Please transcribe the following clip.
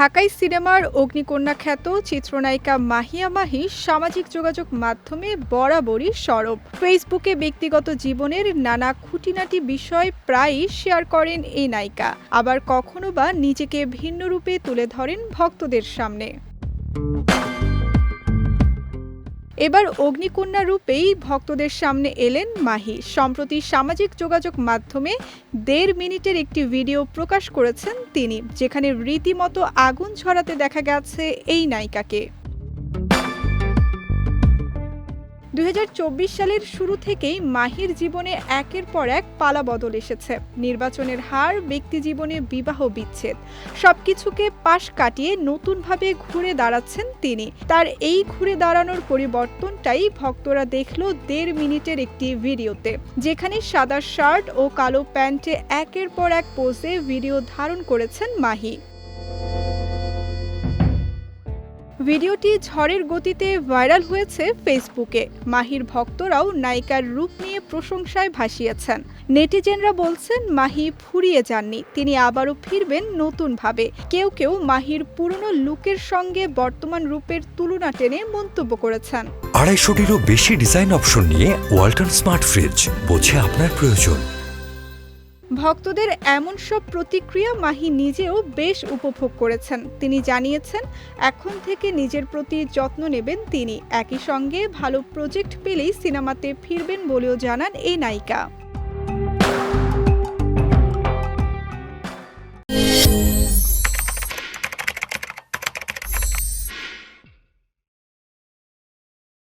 ঢাকাই সিনেমার অগ্নিকন্যা খ্যাত চিত্রনায়িকা মাহিয়া মাহি সামাজিক যোগাযোগ মাধ্যমে বরাবরই সরব। ফেসবুকে ব্যক্তিগত জীবনের নানা খুঁটিনাটি বিষয় প্রায়ই শেয়ার করেন এই নায়িকা। আবার কখনো বা নিজেকে ভিন্ন রূপে তুলে ধরেন ভক্তদের সামনে। এবার অগ্নিকন্যা রূপেই ভক্তদের সামনে এলেন মাহি। সম্প্রতি সামাজিক যোগাযোগ মাধ্যমে দেড় মিনিটের একটি ভিডিও প্রকাশ করেছেন তিনি, যেখানে রীতিমতো আগুন ছড়াতে দেখা গেছে এই নায়িকাকে। দু হাজার চব্বিশ সালের শুরু থেকেই মাহির জীবনে একের পর এক পালা বদল এসেছে। নির্বাচনের হার, ব্যক্তি জীবনে বিবাহ বিচ্ছেদ, সবকিছুকে পাশ কাটিয়ে নতুনভাবে ঘুরে দাঁড়াচ্ছেন তিনি। তার এই ঘুরে দাঁড়ানোর পরিবর্তনটাই ভক্তরা দেখল দেড় মিনিটের একটি ভিডিওতে, যেখানে সাদা শার্ট ও কালো প্যান্টে একের পর এক পোজে ভিডিও ধারণ করেছেন মাহি। ভিডিওটি ঝড়ের গতিতে ভাইরাল হয়েছে ফেসবুকে। মাহির ভক্তরাও নায়িকার রূপ নিয়ে প্রশংসায় ভাসিয়েছেন। নেটিজেনরা বলছেন, মাহি ফুরিয়ে যাননি। তিনি আবারও ফিরবেন নতুনভাবে। কেউ কেউ মাহির পুরনো লুকের সঙ্গে বর্তমান রূপের তুলনা টেনে মন্তব্য করেছেন। আড়াইশোটিরও বেশি ডিজাইন অপশন নিয়ে ওয়ালটন স্মার্ট ফ্রিজ, বোঝে আপনার প্রয়োজন। ভক্তদের এমন সব প্রতিক্রিয়া মাহি নিজেও বেশ উপভোগ করেছেন। তিনি জানিয়েছেন, এখন থেকে নিজের প্রতি যত্ন নেবেন তিনি। একই সঙ্গে ভালো প্রজেক্ট পেলেই সিনেমাতে ফিরবেন বলেও জানান এই নায়িকা।